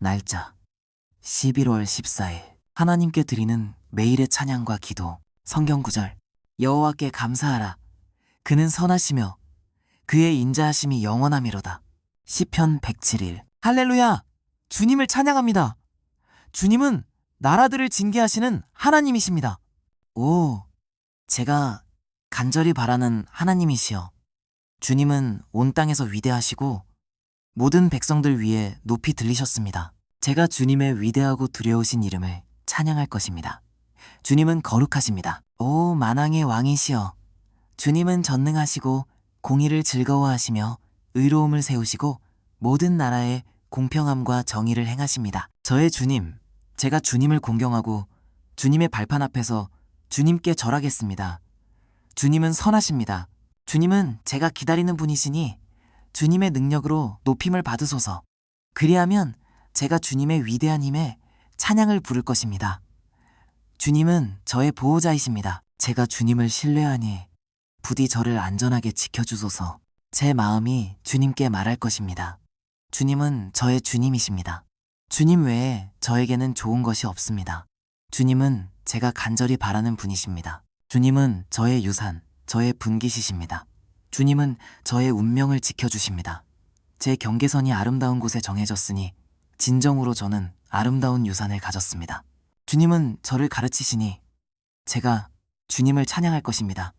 날짜. 11월 14일. 하나님께 드리는 매일의 찬양과 기도. 성경 구절. 여호와께 감사하라. 그는 선하시며 그의 인자하심이 영원함이로다. 시편 107일. 할렐루야! 주님을 찬양합니다. 주님은 나라들을 징계하시는 하나님이십니다. 오 제가 간절히 바라는 하나님이시여. 주님은 온 땅에서 위대하시고 모든 백성들 위해 높이 들리셨습니다. 제가 주님의 위대하고 두려우신 이름을 찬양할 것입니다. 주님은 거룩하십니다. 오 만왕의 왕이시여 주님은 전능하시고 공의를 즐거워하시며 의로움을 세우시고 모든 나라에 공평함과 정의를 행하십니다. 저의 주님, 제가 주님을 공경하고 주님의 발판 앞에서 주님께 절하겠습니다. 주님은 선하십니다. 주님은 제가 기다리는 분이시니 주님의 능력으로 높임을 받으소서. 그리하면 제가 주님의 위대한 힘에 찬양을 부를 것입니다. 주님은 저의 보호자이십니다. 제가 주님을 신뢰하니 부디 저를 안전하게 지켜주소서. 제 마음이 주님께 말할 것입니다. 주님은 저의 주님이십니다. 주님 외에 저에게는 좋은 것이 없습니다. 주님은 제가 간절히 바라는 분이십니다. 주님은 저의 유산, 저의 분기시십니다. 주님은 저의 운명을 지켜주십니다. 제 경계선이 아름다운 곳에 정해졌으니 진정으로 저는 아름다운 유산을 가졌습니다. 주님은 저를 가르치시니 제가 주님을 찬양할 것입니다.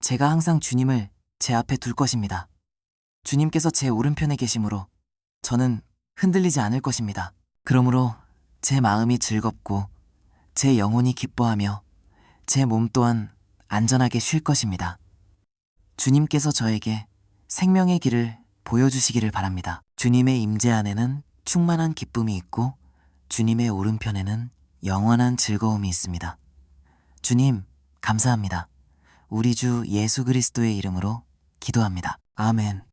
제가 항상 주님을 제 앞에 둘 것입니다. 주님께서 제 오른편에 계심으로 저는 흔들리지 않을 것입니다. 그러므로 제 마음이 즐겁고 제 영혼이 기뻐하며 제 몸 또한 안전하게 쉴 것입니다. 주님께서 저에게 생명의 길을 보여주시기를 바랍니다. 주님의 임재 안에는 충만한 기쁨이 있고 주님의 오른편에는 영원한 즐거움이 있습니다. 주님, 감사합니다. 우리 주 예수 그리스도의 이름으로 기도합니다. 아멘.